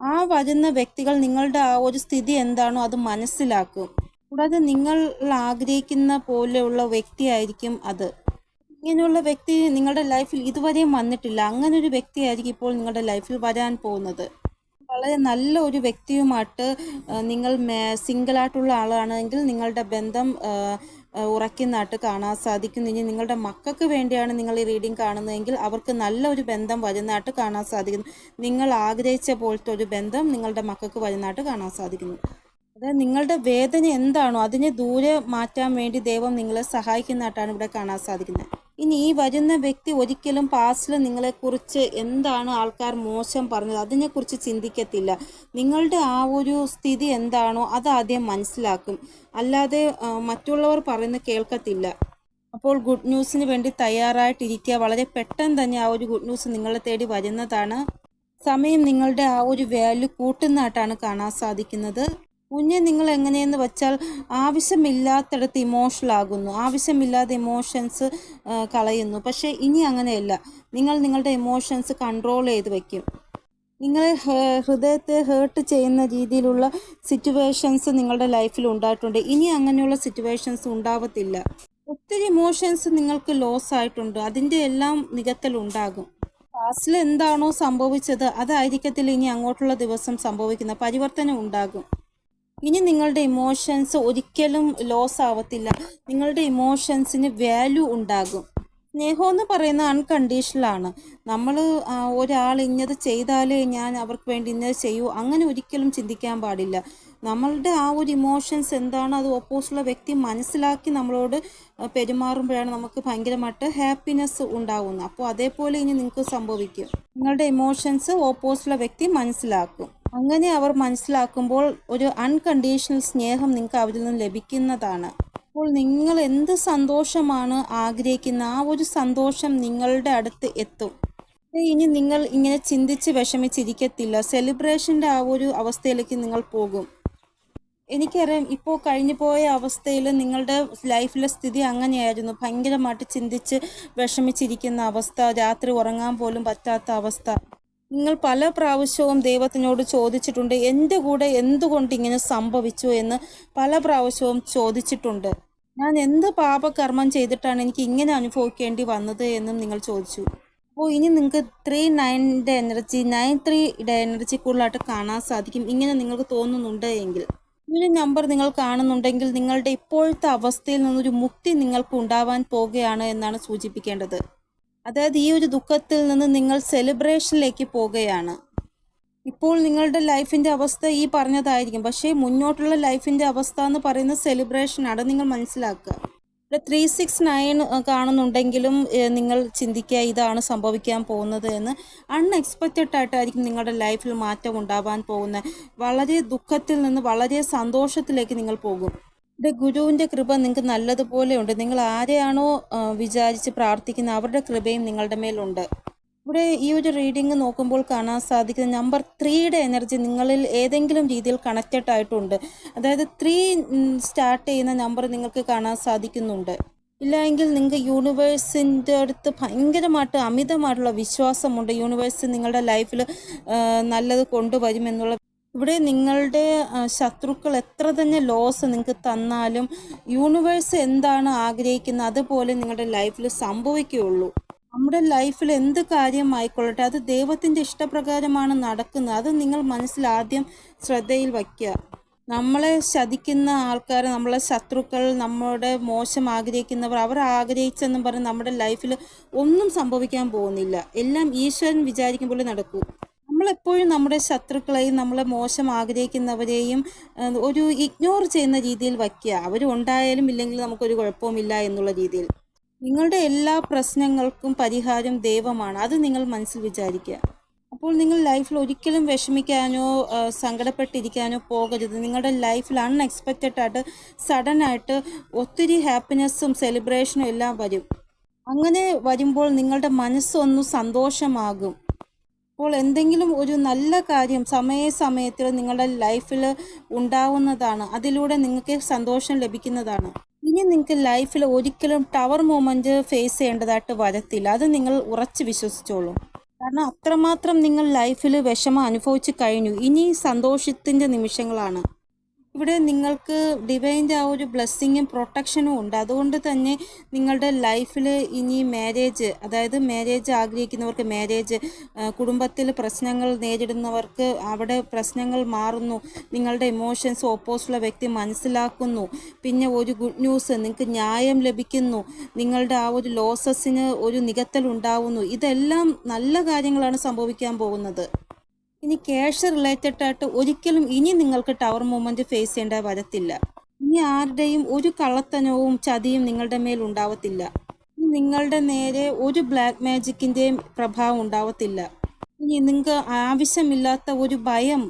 ആ വരുന്ന വ്യക്തികൾ നിങ്ങളുടെ ആ ഒരു സ്ഥിതി എന്താണോ അത് മനസ്സിലാക്കും. കൂടാതെ നിങ്ങൾ ആഗ്രഹിക്കുന്ന പോലെയുള്ള വ്യക്തിയായിരിക്കും അത്. ഇങ്ങനെയുള്ള വ്യക്തി നിങ്ങളുടെ ലൈഫിൽ ഇതുവരെയും വന്നിട്ടില്ല. അങ്ങനെ ഒരു വ്യക്തിയായിരിക്കും ഇപ്പോൾ നിങ്ങളുടെ ലൈഫിൽ വരാൻ പോകുന്നത്. വളരെ നല്ല ഒരു വ്യക്തിയുമായിട്ട് നിങ്ങൾ സിംഗിളായിട്ടുള്ള ആളാണെങ്കിൽ നിങ്ങളുടെ ബന്ധം ഉറയ്ക്കുന്നതായിട്ട് കാണാൻ സാധിക്കുന്നു. ഇനി നിങ്ങളുടെ മക്കൾക്ക് വേണ്ടിയാണ് നിങ്ങൾ ഈ റീഡിംഗ് കാണുന്നതെങ്കിൽ അവർക്ക് നല്ല ഒരു ബന്ധം വരുന്നതായിട്ട് കാണാൻ സാധിക്കുന്നു. നിങ്ങൾ ആഗ്രഹിച്ച പോലത്തെ ഒരു ബന്ധം നിങ്ങളുടെ മക്കൾക്ക് വരുന്നതായിട്ട് കാണാൻ സാധിക്കുന്നു. അതായത് നിങ്ങളുടെ വേദന എന്താണോ അതിനെ ദൂരെ മാറ്റാൻ വേണ്ടി ദൈവം നിങ്ങളെ സഹായിക്കുന്നതായിട്ടാണ് ഇവിടെ കാണാൻ സാധിക്കുന്നത്. ഇനി ഈ വരുന്ന വ്യക്തി ഒരിക്കലും പാസ്റ്റിൽ നിങ്ങളെക്കുറിച്ച് എന്താണ് ആൾക്കാർ മോശം പറഞ്ഞത്? അതിനെക്കുറിച്ച് ചിന്തിക്കത്തില്ല. നിങ്ങളുടെ ആ ഒരു സ്ഥിതി എന്താണോ അത് ആദ്യം മനസ്സിലാക്കും. അല്ലാതെ മറ്റുള്ളവർ പറയുന്നത് കേൾക്കത്തില്ല. അപ്പോൾ ഗുഡ് ന്യൂസിന് വേണ്ടി തയ്യാറായിട്ടിരിക്കുക. വളരെ പെട്ടെന്ന് തന്നെ ആ ഒരു ഗുഡ് ന്യൂസ് നിങ്ങളെ തേടി വരുന്നതാണ്. സമയം നിങ്ങളുടെ ആ ഒരു വാല്യൂ കൂട്ടുന്നതായിട്ടാണ് കാണാൻ സാധിക്കുന്നത്. മുന്നേ നിങ്ങൾ എങ്ങനെയെന്ന് വെച്ചാൽ ആവശ്യമില്ലാത്തടത്ത് ഇമോഷണൽ ആകുന്നു. ആവശ്യമില്ലാതെ ഇമോഷൻസ് കളയുന്നു. പക്ഷേ ഇനി അങ്ങനെയല്ല. നിങ്ങൾ നിങ്ങളുടെ ഇമോഷൻസ് കൺട്രോൾ ചെയ്ത് വയ്ക്കും നിങ്ങളെ ഹേ- ഹൃദയത്തെ ഹേർട്ട് ചെയ്യുന്ന രീതിയിലുള്ള സിറ്റുവേഷൻസ് നിങ്ങളുടെ ലൈഫിൽ ഉണ്ടായിട്ടുണ്ട്. ഇനി അങ്ങനെയുള്ള സിറ്റുവേഷൻസ് ഉണ്ടാവത്തില്ല. ഒത്തിരി ഇമോഷൻസ് നിങ്ങൾക്ക് ലോസ് ആയിട്ടുണ്ട്. അതിന്റെ എല്ലാം നികത്തൽ ഉണ്ടാകും. പാസ്റ്റിൽ എന്താണോ സംഭവിച്ചത് അതായിരിക്കത്തില്ല ഇനി അങ്ങോട്ടുള്ള ദിവസം സംഭവിക്കുന്ന പരിവർത്തനം ഉണ്ടാകും. ഇനി നിങ്ങളുടെ ഇമോഷൻസ് ഒരിക്കലും ലോസ് ആവത്തില്ല. നിങ്ങളുടെ ഇമോഷൻസിന് വാല്യൂ ഉണ്ടാകും. സ്നേഹം എന്ന് പറയുന്ന അൺകണ്ടീഷണലാണ് നമ്മൾ ഒരാൾ ഇന്നത് ചെയ്താലേ ഞാൻ അവർക്ക് വേണ്ടി ഇന്നത് ചെയ്യൂ. അങ്ങനെ ഒരിക്കലും ചിന്തിക്കാൻ പാടില്ല. നമ്മളുടെ ആ ഒരു ഇമോഷൻസ് എന്താണ് അത് ഓപ്പോസിറ്റുള്ള വ്യക്തി മനസ്സിലാക്കി നമ്മളോട് പെരുമാറുമ്പോഴാണ് നമുക്ക് ഭയങ്കരമായിട്ട് ഹാപ്പിനെസ് ഉണ്ടാകുന്നത് അപ്പോൾ അതേപോലെ ഇനി നിങ്ങൾക്ക് സംഭവിക്കും. നിങ്ങളുടെ ഇമോഷൻസ് ഓപ്പോസിറ്റുള്ള വ്യക്തി മനസ്സിലാക്കും. അങ്ങനെ അവർ മനസ്സിലാക്കുമ്പോൾ ഒരു അൺകണ്ടീഷണൽ സ്നേഹം നിങ്ങൾക്ക് അവരിൽ നിന്ന് ലഭിക്കുന്നതാണ്. അപ്പോൾ നിങ്ങൾ എന്ത് സന്തോഷമാണ് ആഗ്രഹിക്കുന്ന ആ ഒരു സന്തോഷം നിങ്ങളുടെ അടുത്ത് എത്തും. ഇനി നിങ്ങൾ ഇങ്ങനെ ചിന്തിച്ച് വിഷമിച്ചിരിക്കത്തില്ല. സെലിബ്രേഷന്റെ ആ ഒരു അവസ്ഥയിലേക്ക് നിങ്ങൾ പോകും. എനിക്കറിയാം ഇപ്പോൾ കഴിഞ്ഞു പോയ അവസ്ഥയിൽ നിങ്ങളുടെ ലൈഫിലെ സ്ഥിതി അങ്ങനെയായിരുന്നു. ഭയങ്കരമായിട്ട് ചിന്തിച്ച് വിഷമിച്ചിരിക്കുന്ന അവസ്ഥ രാത്രി ഉറങ്ങാൻ പോലും പറ്റാത്ത അവസ്ഥ. നിങ്ങൾ പല പ്രാവശ്യവും ദൈവത്തിനോട് ചോദിച്ചിട്ടുണ്ട് എന്റെ കൂടെ എന്തുകൊണ്ട് ഇങ്ങനെ സംഭവിച്ചു? എന്ന് പല പ്രാവശ്യവും ചോദിച്ചിട്ടുണ്ട്. ഞാൻ എന്ത് പാപകർമ്മം ചെയ്തിട്ടാണ് എനിക്ക് ഇങ്ങനെ അനുഭവിക്കേണ്ടി വന്നത് എന്നും നിങ്ങൾ ചോദിച്ചു. അപ്പോൾ ഇനി നിങ്ങൾക്ക് ത്രീ നയന്റെ എനർജി നയൻ ത്രീയുടെ എനർജി കൂടുതലായിട്ട് കാണാൻ സാധിക്കും. ഇങ്ങനെ നിങ്ങൾക്ക് തോന്നുന്നുണ്ട് എങ്കിൽ. ഈ ഒരു നമ്പർ നിങ്ങൾ കാണുന്നുണ്ടെങ്കിൽ നിങ്ങളുടെ ഇപ്പോഴത്തെ അവസ്ഥയിൽ നിന്നൊരു മുക്തി നിങ്ങൾക്ക് ഉണ്ടാവാൻ പോവുകയാണ് എന്നാണ് സൂചിപ്പിക്കേണ്ടത്. അതായത് ഈ ഒരു ദുഃഖത്തിൽ നിന്ന് നിങ്ങൾ സെലിബ്രേഷനിലേക്ക് പോവുകയാണ് ഇപ്പോൾ നിങ്ങളുടെ ലൈഫിന്റെ അവസ്ഥ ഈ പറഞ്ഞതായിരിക്കും. പക്ഷേ മുന്നോട്ടുള്ള ലൈഫിന്റെ അവസ്ഥ എന്ന് പറയുന്നത് സെലിബ്രേഷനാണ് നിങ്ങൾ മനസ്സിലാക്കുക. ഇവിടെ ത്രീ സിക്സ് നയൻ കാണുന്നുണ്ടെങ്കിലും നിങ്ങൾ ചിന്തിക്കുക ഇതാണ് സംഭവിക്കാൻ പോകുന്നത് എന്ന് അൺഎക്സ്പെക്റ്റഡ് ആയിട്ടായിരിക്കും നിങ്ങളുടെ ലൈഫിൽ മാറ്റം ഉണ്ടാവാൻ പോകുന്നത്. വളരെ ദുഃഖത്തിൽ നിന്ന് വളരെ സന്തോഷത്തിലേക്ക് നിങ്ങൾ പോകും. ഇവിടെ ഗുരുവിന്റെ കൃപ നിങ്ങൾക്ക് നല്ലതുപോലെ ഉണ്ട്. നിങ്ങൾ ആരെയാണോ വിചാരിച്ച് പ്രാർത്ഥിക്കുന്നത് അവരുടെ കൃപയും നിങ്ങളുടെ മേലുണ്ട് ഇവിടെ ഈ ഒരു റീഡിംഗ് നോക്കുമ്പോൾ കാണാൻ സാധിക്കുന്ന നമ്പർ ത്രീയുടെ എനർജി നിങ്ങളിൽ ഏതെങ്കിലും രീതിയിൽ കണക്റ്റഡ് ആയിട്ടുണ്ട്. അതായത് ത്രീ സ്റ്റാർട്ട് ചെയ്യുന്ന നമ്പർ നിങ്ങൾക്ക് കാണാൻ സാധിക്കുന്നുണ്ട്. ഇല്ലെങ്കിൽ നിങ്ങൾക്ക് യൂണിവേഴ്സിന്റെ അടുത്ത് ഭയങ്കരമായിട്ട് അമിതമായിട്ടുള്ള വിശ്വാസമുണ്ട്. യൂണിവേഴ്സ് നിങ്ങളുടെ ലൈഫിൽ നല്ലത് കൊണ്ടുവരുമെന്നുള്ള ഇവിടെ നിങ്ങളുടെ ശത്രുക്കൾ എത്ര തന്നെ ലോസ് നിങ്ങൾക്ക് തന്നാലും യൂണിവേഴ്സ് എന്താണ് ആഗ്രഹിക്കുന്നത് അതുപോലെ നിങ്ങളുടെ ലൈഫിൽ സംഭവിക്കുകയുള്ളൂ. നമ്മുടെ ലൈഫിൽ എന്ത് കാര്യം ആയിക്കൊള്ളട്ടെ അത് ദൈവത്തിന്റെ ഇഷ്ടപ്രകാരമാണ് നടക്കുന്നത്. അത് നിങ്ങൾ മനസ്സിൽ ആദ്യം ശ്രദ്ധയിൽ വയ്ക്കുക. നമ്മളെ ശതിക്കുന്ന ആൾക്കാർ നമ്മളെ ശത്രുക്കൾ നമ്മുടെ മോശം ആഗ്രഹിക്കുന്നവർ അവർ ആഗ്രഹിച്ചെന്നും പറഞ്ഞ് നമ്മുടെ ലൈഫിൽ ഒന്നും സംഭവിക്കാൻ പോകുന്നില്ല. എല്ലാം ഈശ്വരൻ വിചാരിക്കുമ്പോൾ നടക്കൂ. നമ്മളെപ്പോഴും നമ്മുടെ ശത്രുക്കളെയും നമ്മളെ മോശം ആഗ്രഹിക്കുന്നവരെയും ഒരു ഇഗ്നോർ ചെയ്യുന്ന രീതിയിൽ വയ്ക്കുക. അവർ ഉണ്ടായാലും ഇല്ലെങ്കിൽ നമുക്കൊരു കുഴപ്പവുമില്ല എന്നുള്ള രീതിയിൽ. നിങ്ങളുടെ എല്ലാ പ്രശ്നങ്ങൾക്കും പരിഹാരം ദൈവമാണ്. അത് നിങ്ങൾ മനസ്സിൽ വിചാരിക്കുക. അപ്പോൾ നിങ്ങൾ ലൈഫിൽ ഒരിക്കലും വിഷമിക്കാനോ സങ്കടപ്പെട്ടിരിക്കാനോ പോകരുത്. നിങ്ങളുടെ ലൈഫിൽ അൺഎക്സ്പെക്റ്റഡ് ആയിട്ട് സഡൻ ആയിട്ട് ഒത്തിരി ഹാപ്പിനെസ്സും സെലിബ്രേഷനും എല്ലാം വരും. അങ്ങനെ വരുമ്പോൾ നിങ്ങളുടെ മനസ്സൊന്ന് സന്തോഷമാകും. അപ്പോൾ എന്തെങ്കിലും ഒരു നല്ല കാര്യം സമയസമയത്തിൽ നിങ്ങളുടെ ലൈഫിൽ ഉണ്ടാവുന്നതാണ്. അതിലൂടെ നിങ്ങൾക്ക് സന്തോഷം ലഭിക്കുന്നതാണ്. ഇനി നിങ്ങൾക്ക് ലൈഫിൽ ഒരിക്കലും ടവർ മൂമെന്റ് ഫേസ് ചെയ്യേണ്ടതായിട്ട് വരത്തില്ല. അത് നിങ്ങൾ ഉറച്ച് വിശ്വസിച്ചോളൂ. കാരണം അത്രമാത്രം നിങ്ങൾ ലൈഫിൽ വിഷമം അനുഭവിച്ചു കഴിഞ്ഞു. ഇനി സന്തോഷത്തിന്റെ നിമിഷങ്ങളാണ്. ഇവിടെ നിങ്ങൾക്ക് ഡിവൈന്റെ ആ ഒരു ബ്ലെസ്സിങ്ങും പ്രൊട്ടക്ഷനും ഉണ്ട്. അതുകൊണ്ട് തന്നെ നിങ്ങളുടെ ലൈഫിൽ ഇനി മാരേജ് അതായത് മാരേജ് ആഗ്രഹിക്കുന്നവർക്ക് മാരേജ് കുടുംബത്തിൽ പ്രശ്നങ്ങൾ നേരിടുന്നവർക്ക് അവിടെ പ്രശ്നങ്ങൾ മാറുന്നു. നിങ്ങളുടെ ഇമോഷൻസ് ഓപ്പോസിറ്റുള്ള വ്യക്തി മനസ്സിലാക്കുന്നു. പിന്നെ ഒരു ഗുഡ് ന്യൂസ് നിങ്ങൾക്ക് ന്യായം ലഭിക്കുന്നു. നിങ്ങളുടെ ആ ഒരു ലോസസിന് ഒരു നികത്തൽ ഉണ്ടാവുന്നു. ഇതെല്ലാം നല്ല കാര്യങ്ങളാണ് സംഭവിക്കാൻ പോകുന്നത്. ഇനി ക്യാഷ് റിലേറ്റഡ് ആയിട്ട് ഒരിക്കലും ഇനി നിങ്ങൾക്ക് ടവർ മൂവ്മെന്റ് ഫേസ് ചെയ്യേണ്ട വരത്തില്ല. ഇനി ആരുടെയും ഒരു കള്ളത്തനവും ചതിയും നിങ്ങളുടെ മേൽ ഉണ്ടാവത്തില്ല. നിങ്ങളുടെ നേരെ ഒരു ബ്ലാക്ക് മാജിക്കിന്റെയും പ്രഭാവം ഉണ്ടാവത്തില്ല. ഇനി നിങ്ങൾക്ക് ആവശ്യമില്ലാത്ത ഒരു ഭയം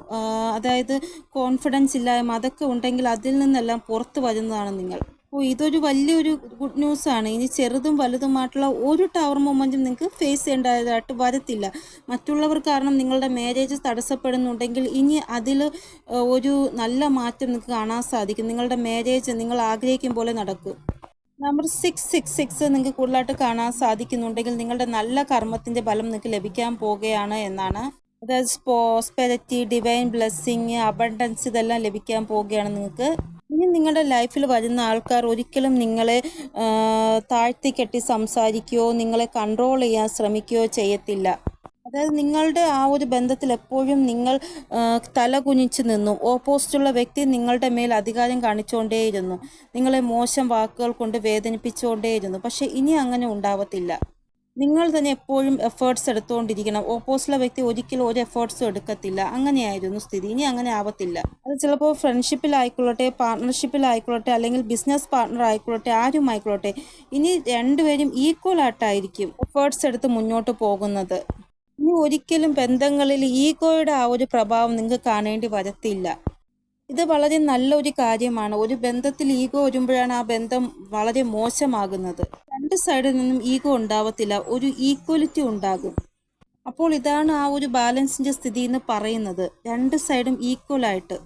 അതായത് കോൺഫിഡൻസ് ഇല്ലായ്മ അതൊക്കെ ഉണ്ടെങ്കിൽ അതിൽ നിന്നെല്ലാം പുറത്തു വരുന്നതാണ് നിങ്ങൾ. അപ്പോൾ ഇതൊരു വലിയൊരു ഗുഡ് ന്യൂസ് ആണ്. ഇനി ചെറുതും വലുതുമായിട്ടുള്ള ഒരു ടവർ മൊമെന്റും നിങ്ങൾക്ക് ഫേസ് ചെയ്യേണ്ടതായിട്ട് വരത്തില്ല. മറ്റുള്ളവർ കാരണം നിങ്ങളുടെ മാരേജ് തടസ്സപ്പെടുന്നുണ്ടെങ്കിൽ ഇനി അതിൽ ഒരു നല്ല മാറ്റം നിങ്ങൾക്ക് കാണാൻ സാധിക്കും. നിങ്ങളുടെ മാരേജ് നിങ്ങൾ ആഗ്രഹിക്കും പോലെ നടക്കും. നമ്പർ സിക്സ് സിക്സ് സിക്സ് നിങ്ങൾക്ക് കൂടുതലായിട്ട് കാണാൻ സാധിക്കുന്നുണ്ടെങ്കിൽ നിങ്ങളുടെ നല്ല കർമ്മത്തിന്റെ ഫലം നിങ്ങൾക്ക് ലഭിക്കാൻ പോകുകയാണ് എന്നാണ്. അതായത് സ്പോസ്പെരിറ്റി ഡിവൈൻ ബ്ലെസ്സിങ് അബണ്ടൻസ് ഇതെല്ലാം ലഭിക്കാൻ പോവുകയാണ് നിങ്ങൾക്ക് ഇനി നിങ്ങളുടെ ലൈഫിൽ വരുന്ന ആൾക്കാർ ഒരിക്കലും നിങ്ങളെ ആ, താഴ്ത്തി കെട്ടി സംസാരിക്കുകയോ നിങ്ങളെ കൺട്രോൾ ചെയ്യാൻ ശ്രമിക്കുകയോ ചെയ്യത്തില്ല. അതായത് നിങ്ങളുടെ ആ ഒരു ബന്ധത്തിൽ എപ്പോഴും നിങ്ങൾ തല കുനിച്ച് നിന്നു. ഓപ്പോസിറ്റുള്ള വ്യക്തി നിങ്ങളുടെ മേൽ അധികാരം കാണിച്ചുകൊണ്ടേയിരുന്നു. നിങ്ങളെ മോശം വാക്കുകൾ കൊണ്ട് വേദനിപ്പിച്ചുകൊണ്ടേയിരുന്നു. പക്ഷേ ഇനി അങ്ങനെ ഉണ്ടാവത്തില്ല. നിങ്ങൾ തന്നെ എപ്പോഴും എഫേർട്സ് എടുത്തുകൊണ്ടിരിക്കണം ഓപ്പോസിറ്റുള്ള വ്യക്തി ഒരിക്കലും ഒരു എഫേർട്സും എടുക്കത്തില്ല. അങ്ങനെയായിരുന്നു സ്ഥിതി. ഇനി അങ്ങനെ ആവത്തില്ല. അത് ചിലപ്പോൾ ഫ്രണ്ട്ഷിപ്പിലായിക്കൊള്ളട്ടെ പാർട്ട്ണർഷിപ്പിലായിക്കൊള്ളട്ടെ അല്ലെങ്കിൽ ബിസിനസ് പാർട്ട്ണർ ആയിക്കൊള്ളട്ടെ ആരും ആയിക്കൊള്ളട്ടെ. ഇനി രണ്ടുപേരും ഈക്വൽ ആയിട്ടായിരിക്കും എഫേർട്സ് എടുത്ത് മുന്നോട്ട് പോകുന്നത്. ഇനി ഒരിക്കലും ബന്ധങ്ങളിൽ ഈഗോയുടെ ആ ഒരു പ്രഭാവം നിങ്ങൾക്ക് കാണേണ്ടി വരത്തില്ല. ഇത് വളരെ നല്ലൊരു കാര്യമാണ്. ഒരു ബന്ധത്തിൽ ഈഗോ വരുമ്പോഴാണ് ആ ബന്ധം വളരെ മോശമാകുന്നത്. രണ്ട് സൈഡിൽ നിന്നും ഈഗോ ഉണ്ടാവത്തില്ല ഒരു ഈക്വലിറ്റി ഉണ്ടാകും. അപ്പോൾ ഇതാണ് ആ ഒരു ബാലൻസിന്റെ സ്ഥിതി എന്ന് പറയുന്നത്. രണ്ട് സൈഡും ഈക്വൽ ആയിട്ട്.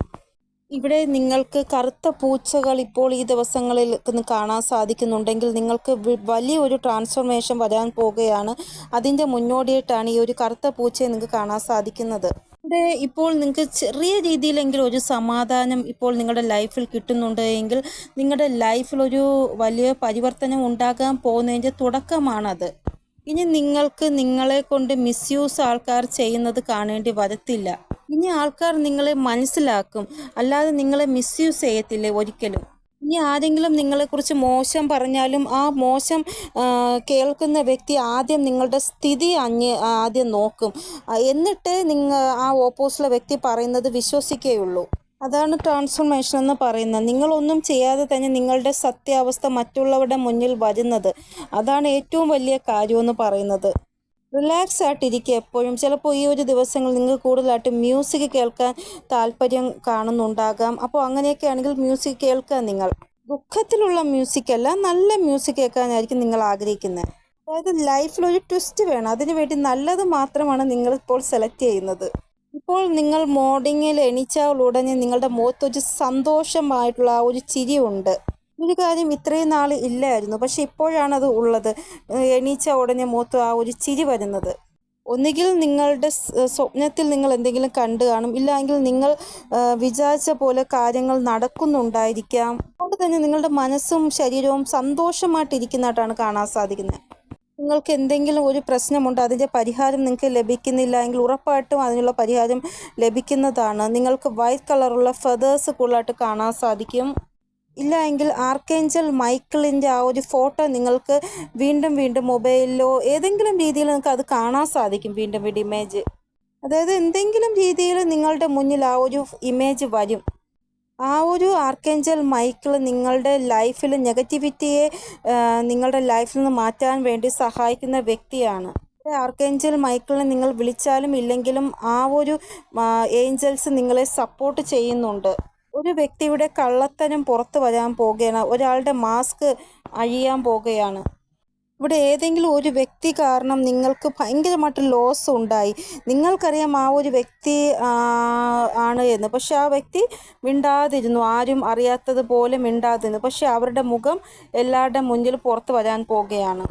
ഇവിടെ നിങ്ങൾക്ക് കറുത്ത പൂച്ചകൾ ഇപ്പോൾ ഈ ദിവസങ്ങളിൽ കാണാൻ സാധിക്കുന്നുണ്ടെങ്കിൽ നിങ്ങൾക്ക് വലിയൊരു ട്രാൻസ്ഫോർമേഷൻ വരാൻ പോവുകയാണ് അതിന്റെ മുന്നോടിയായിട്ടാണ് ഈ ഒരു കറുത്ത പൂച്ചയെ നിങ്ങൾക്ക് കാണാൻ സാധിക്കുന്നത്. ഇവിടെ ഇപ്പോൾ നിങ്ങൾക്ക് ചെറിയ രീതിയിലെങ്കിലും ഒരു സമാധാനം ഇപ്പോൾ നിങ്ങളുടെ ലൈഫിൽ കിട്ടുന്നുണ്ട് എങ്കിൽ നിങ്ങളുടെ ലൈഫിൽ ഒരു വലിയ പരിവർത്തനം ഉണ്ടാകാൻ പോകുന്നതിന്റെ തുടക്കമാണത്. ഇനി നിങ്ങൾക്ക് നിങ്ങളെ കൊണ്ട് മിസ്യൂസ് ആൾക്കാർ ചെയ്യുന്നത് കാണേണ്ടി വരത്തില്ല. ഇനി ആൾക്കാർ നിങ്ങളെ മനസ്സിലാക്കും. അല്ലാതെ നിങ്ങളെ മിസ്യൂസ് ചെയ്യത്തില്ലേ ഒരിക്കലും. ഇനി ആരെങ്കിലും നിങ്ങളെക്കുറിച്ച് മോശം പറഞ്ഞാലും ആ മോശം കേൾക്കുന്ന വ്യക്തി ആദ്യം നിങ്ങളുടെ സ്ഥിതി അന്യ ആദ്യം നോക്കും. എന്നിട്ട് നിങ്ങൾ ആ ഓപ്പോസിലെ വ്യക്തി പറയുന്നത് വിശ്വസിക്കുകയുള്ളൂ അതാണ് ട്രാൻസ്ഫോർമേഷൻ എന്ന് പറയുന്നത്. നിങ്ങളൊന്നും ചെയ്യാതെ തന്നെ നിങ്ങളുടെ സത്യാവസ്ഥ മറ്റുള്ളവരുടെ മുന്നിൽ വരുന്നത്. അതാണ് ഏറ്റവും വലിയ കാര്യമെന്ന് പറയുന്നത്. റിലാക്സ് ആയിട്ടിരിക്കുക എപ്പോഴും. ചിലപ്പോൾ ഈ ഒരു ദിവസങ്ങൾ നിങ്ങൾ കൂടുതലായിട്ട് മ്യൂസിക് കേൾക്കാൻ താല്പര്യം കാണുന്നുണ്ടാകാം. അപ്പോൾ അങ്ങനെയൊക്കെ ആണെങ്കിൽ മ്യൂസിക് കേൾക്കുക നിങ്ങൾ ദുഃഖത്തിലുള്ള മ്യൂസിക് അല്ല നല്ല മ്യൂസിക് കേൾക്കാനായിരിക്കും നിങ്ങൾ ആഗ്രഹിക്കുന്നത്. അതായത് ലൈഫിൽ ഒരു ട്വിസ്റ്റ് വേണം. അതിനു വേണ്ടി നല്ലത് മാത്രമാണ് നിങ്ങൾ ഇപ്പോൾ സെലക്ട് ചെയ്യുന്നത്. ഇപ്പോൾ നിങ്ങൾ മോർണിംഗിൽ എണീച്ചാൽ ഉടനെ നിങ്ങളുടെ മുഖത്തൊരു സന്തോഷമായിട്ടുള്ള ആ ഒരു ചിരിയുണ്ട് ഒരു കാര്യം ഇത്രയും നാൾ ഇല്ലായിരുന്നു. പക്ഷെ ഇപ്പോഴാണ് അത് ഉള്ളത്. എണീച്ച ഉടനെ മൂത്ത് ആ ഒരു ചിരി വരുന്നത്. ഒന്നുകിൽ നിങ്ങളുടെ സ്വപ്നത്തിൽ നിങ്ങൾ എന്തെങ്കിലും കണ്ടു കാണും. ഇല്ലെങ്കിൽ നിങ്ങൾ വിചാരിച്ച പോലെ കാര്യങ്ങൾ നടക്കുന്നുണ്ടായിരിക്കാം. അതുകൊണ്ട് തന്നെ നിങ്ങളുടെ മനസ്സും ശരീരവും സന്തോഷമായിട്ടിരിക്കുന്നതായിട്ടാണ് കാണാൻ സാധിക്കുന്നത്. നിങ്ങൾക്ക് എന്തെങ്കിലും ഒരു പ്രശ്നമുണ്ട് അതിന്റെ പരിഹാരം നിങ്ങൾക്ക് ലഭിക്കുന്നില്ല എങ്കിൽ ഉറപ്പായിട്ടും അതിനുള്ള പരിഹാരം ലഭിക്കുന്നതാണ്. നിങ്ങൾക്ക് വൈറ്റ് കളറുള്ള ഫെതേഴ്സ് കൂടുതലായിട്ട് കാണാൻ സാധിക്കും. ഇല്ല എങ്കിൽ ആർക്കേഞ്ചൽ മൈക്കിളിന്റെ ആ ഒരു ഫോട്ടോ നിങ്ങൾക്ക് വീണ്ടും വീണ്ടും മൊബൈലിലോ ഏതെങ്കിലും രീതിയിൽ നിങ്ങൾക്ക് അത് കാണാൻ സാധിക്കും വീണ്ടും വീണ്ടും ഇമേജ്. അതായത് എന്തെങ്കിലും രീതിയിൽ നിങ്ങളുടെ മുന്നിൽ ആ ഒരു ഇമേജ് വരും. ആ ഒരു ആർക്കേഞ്ചൽ മൈക്കിൾ നിങ്ങളുടെ ലൈഫിൽ നെഗറ്റിവിറ്റിയെ നിങ്ങളുടെ ലൈഫിൽ നിന്ന് മാറ്റാൻ വേണ്ടി സഹായിക്കുന്ന വ്യക്തിയാണ്. ആർക്കേഞ്ചൽ മൈക്കിളിനെ നിങ്ങൾ വിളിച്ചാലും ഇല്ലെങ്കിലും ആ ഒരു ഏഞ്ചൽസ് നിങ്ങളെ സപ്പോർട്ട് ചെയ്യുന്നുണ്ട്. ഒരു വ്യക്തിയുടെ കള്ളത്തനം പുറത്തു വരാൻ പോകുകയാണ്. ഒരാളുടെ മാസ്ക് അഴിയാൻ പോകുകയാണ്. ഇവിടെ ഏതെങ്കിലും ഒരു വ്യക്തി കാരണം നിങ്ങൾക്ക് ഭയങ്കരമായിട്ട് ലോസ് ഉണ്ടായി. നിങ്ങൾക്കറിയാം ആ ഒരു വ്യക്തി ആണ് എന്ന്. പക്ഷെ ആ വ്യക്തി മിണ്ടാതിരുന്നു. ആരും അറിയാത്തതുപോലെ മിണ്ടാതിരുന്നു. പക്ഷെ അവരുടെ മുഖം എല്ലാവരുടെ മുന്നിൽ പുറത്തു വരാൻ പോകുകയാണ്.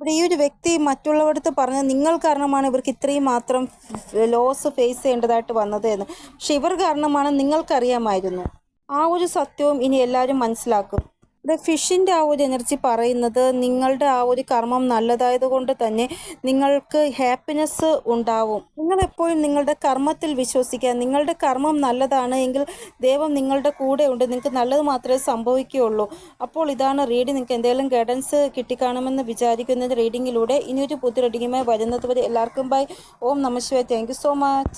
ഇവിടെ ഈ ഒരു വ്യക്തി മറ്റുള്ളവരടുത്ത് പറഞ്ഞ നിങ്ങൾ കാരണമാണ് ഇവർക്ക് ഇത്രയും മാത്രം ലോസ് ഫേസ് ചെയ്യേണ്ടതായിട്ട് വന്നത് എന്ന്. പക്ഷെ ഇവർ കാരണമാണ് നിങ്ങൾക്കറിയാമായിരുന്നു. ആ ഒരു സത്യവും ഇനി എല്ലാവരും മനസ്സിലാക്കും. ഇവിടെ ഫിഷിന്റെ ആ ഒരു എനർജി പറയുന്നത് നിങ്ങളുടെ ആ ഒരു കർമ്മം നല്ലതായത് കൊണ്ട് തന്നെ നിങ്ങൾക്ക് ഹാപ്പിനെസ് ഉണ്ടാവും. നിങ്ങൾ എപ്പോഴും നിങ്ങളുടെ കർമ്മത്തിൽ വിശ്വസിക്കുക. നിങ്ങളുടെ കർമ്മം നല്ലതാണ് എങ്കിൽ ദൈവം നിങ്ങളുടെ കൂടെ ഉണ്ട്. നിങ്ങൾക്ക് നല്ലത് മാത്രമേ സംഭവിക്കുകയുള്ളൂ. അപ്പോൾ ഇതാണ് റീഡിംഗ് നിങ്ങൾക്ക് എന്തെങ്കിലും ഗൈഡൻസ് കിട്ടിക്കാണുമെന്ന് വിചാരിക്കുന്നത് റീഡിങ്ങിലൂടെ ഇനിയൊരു പുതിയ റീഡിങ്ങുമായി വരുന്നത് വരെ എല്ലാവർക്കും ബൈ ഓം നമശിവായ താങ്ക് സോ മച്ച്